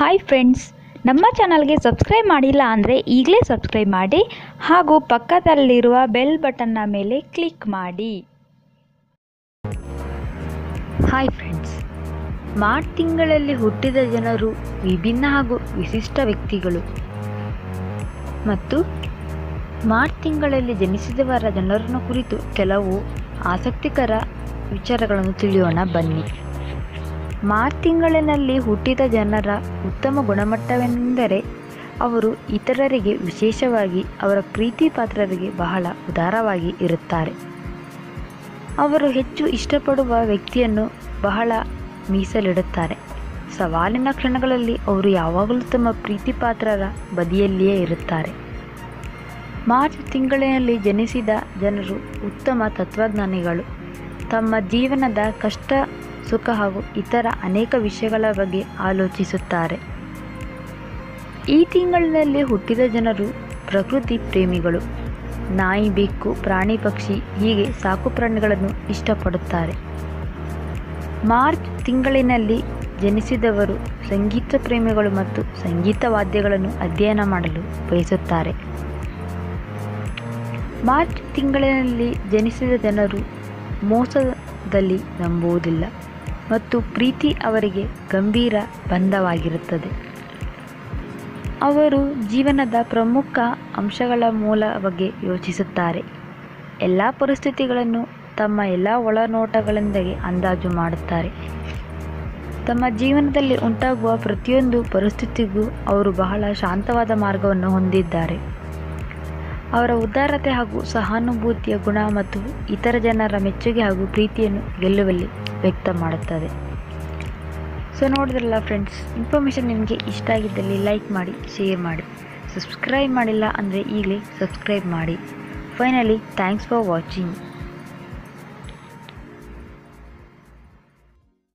Hi friends ನಮ್ಮ ಚಾನಲ್ಗೆ subscribe ಮಾಡಿಲ್ಲ ಅಂದರೆ ಈಗಲೇ ಸಬ್ಸ್ಕ್ರೈಬ್ ಮಾಡಿ ಹಾಗೂ ಪಕ್ಕದಲ್ಲಿರುವ ಬೆಲ್ ಬಟನ್ನ ಮೇಲೆ ಕ್ಲಿಕ್ ಮಾಡಿ. ಹಾಯ್ ಫ್ರೆಂಡ್ಸ್ ಮಾರ್ಚ್ ತಿಂಗಳಲ್ಲಿ ಹುಟ್ಟಿದ ಜನರು ವಿಭಿನ್ನ ಹಾಗೂ ವಿಶಿಷ್ಟ ವ್ಯಕ್ತಿಗಳು. ಮತ್ತು ಮಾರ್ಚ್ ತಿಂಗಳಲ್ಲಿ ಜನಿಸಿದವರ ಜನರನ್ನು ಕುರಿತು ಕೆಲವು ಆಸಕ್ತಿಕರ ವಿಚಾರಗಳನ್ನು ತಿಳಿಯೋಣ ಬನ್ನಿ. ಮಾರ್ಚ್ ತಿಂಗಳಿನಲ್ಲಿ ಹುಟ್ಟಿದ ಜನರ ಉತ್ತಮ ಗುಣಮಟ್ಟವೆಂದರೆ ಅವರು ಇತರರಿಗೆ ವಿಶೇಷವಾಗಿ ಅವರ ಪ್ರೀತಿ ಪಾತ್ರರಿಗೆ ಬಹಳ ಉದಾರವಾಗಿ ಇರುತ್ತಾರೆ. ಅವರು ಹೆಚ್ಚು ಇಷ್ಟಪಡುವ ವ್ಯಕ್ತಿಯನ್ನು ಬಹಳ ಮೀಸಲಿಡುತ್ತಾರೆ. ಸವಾಲಿನ ಕ್ಷಣಗಳಲ್ಲಿ ಅವರು ಯಾವಾಗಲೂ ತಮ್ಮ ಪ್ರೀತಿ ಪಾತ್ರರ ಬದಿಯಲ್ಲಿಯೇ ಇರುತ್ತಾರೆ. ಮಾರ್ಚ್ ತಿಂಗಳಿನಲ್ಲಿ ಜನಿಸಿದ ಜನರು ಉತ್ತಮ ತತ್ವಜ್ಞಾನಿಗಳು. ತಮ್ಮ ಜೀವನದ ಕಷ್ಟ ಸುಖ ಹಾಗೂ ಇತರ ಅನೇಕ ವಿಷಯಗಳ ಬಗ್ಗೆ ಆಲೋಚಿಸುತ್ತಾರೆ. ಈ ತಿಂಗಳಿನಲ್ಲಿ ಹುಟ್ಟಿದ ಜನರು ಪ್ರಕೃತಿ ಪ್ರೇಮಿಗಳು. ನಾಯಿ, ಬೆಕ್ಕು, ಪ್ರಾಣಿ, ಪಕ್ಷಿ ಹೀಗೆ ಸಾಕು ಪ್ರಾಣಿಗಳನ್ನು ಇಷ್ಟಪಡುತ್ತಾರೆ. ಮಾರ್ಚ್ ತಿಂಗಳಿನಲ್ಲಿ ಜನಿಸಿದವರು ಸಂಗೀತ ಪ್ರೇಮಿಗಳು ಮತ್ತು ಸಂಗೀತ ವಾದ್ಯಗಳನ್ನು ಅಧ್ಯಯನ ಮಾಡಲು ಬಯಸುತ್ತಾರೆ. ಮಾರ್ಚ್ ತಿಂಗಳಿನಲ್ಲಿ ಜನಿಸಿದ ಜನರು ಮೋಸದಲ್ಲಿ ನಂಬುವುದಿಲ್ಲ. ಮತ್ತು ಪ್ರೀತಿ ಅವರಿಗೆ ಗಂಭೀರ ಬಂಧವಾಗಿರುತ್ತದೆ. ಅವರು ಜೀವನದ ಪ್ರಮುಖ ಅಂಶಗಳ ಮೂಲ ಬಗ್ಗೆ ಯೋಚಿಸುತ್ತಾರೆ. ಎಲ್ಲ ಪರಿಸ್ಥಿತಿಗಳನ್ನು ತಮ್ಮ ಎಲ್ಲ ಒಳನೋಟಗಳೊಂದಿಗೆ ಅಂದಾಜು ಮಾಡುತ್ತಾರೆ. ತಮ್ಮ ಜೀವನದಲ್ಲಿ ಉಂಟಾಗುವ ಪ್ರತಿಯೊಂದು ಪರಿಸ್ಥಿತಿಗೂ ಅವರು ಬಹಳ ಶಾಂತವಾದ ಮಾರ್ಗವನ್ನು ಹೊಂದಿದ್ದಾರೆ. ಅವರ ಉದಾರತೆ ಹಾಗೂ ಸಹಾನುಭೂತಿಯ ಗುಣ ಮತ್ತು ಇತರ ಜನರ ಮೆಚ್ಚುಗೆ ಹಾಗೂ ಪ್ರೀತಿಯನ್ನು ಗೆಲ್ಲುವಲ್ಲಿ ವ್ಯಕ್ತ ಮಾಡುತ್ತದೆ. ಸೊ ನೋಡಿದ್ರಲ್ಲ ಫ್ರೆಂಡ್ಸ್ ಇನ್ಫಾರ್ಮೇಷನ್ ನಿಮಗೆ ಇಷ್ಟ ಆಗಿದ್ದಲ್ಲಿ ಲೈಕ್ ಮಾಡಿ ಶೇರ್ ಮಾಡಿ. ಸಬ್ಸ್ಕ್ರೈಬ್ ಮಾಡಿಲ್ಲ ಅಂದರೆ ಈಗಲೇ ಸಬ್ಸ್ಕ್ರೈಬ್ ಮಾಡಿ. Finally thanks for watching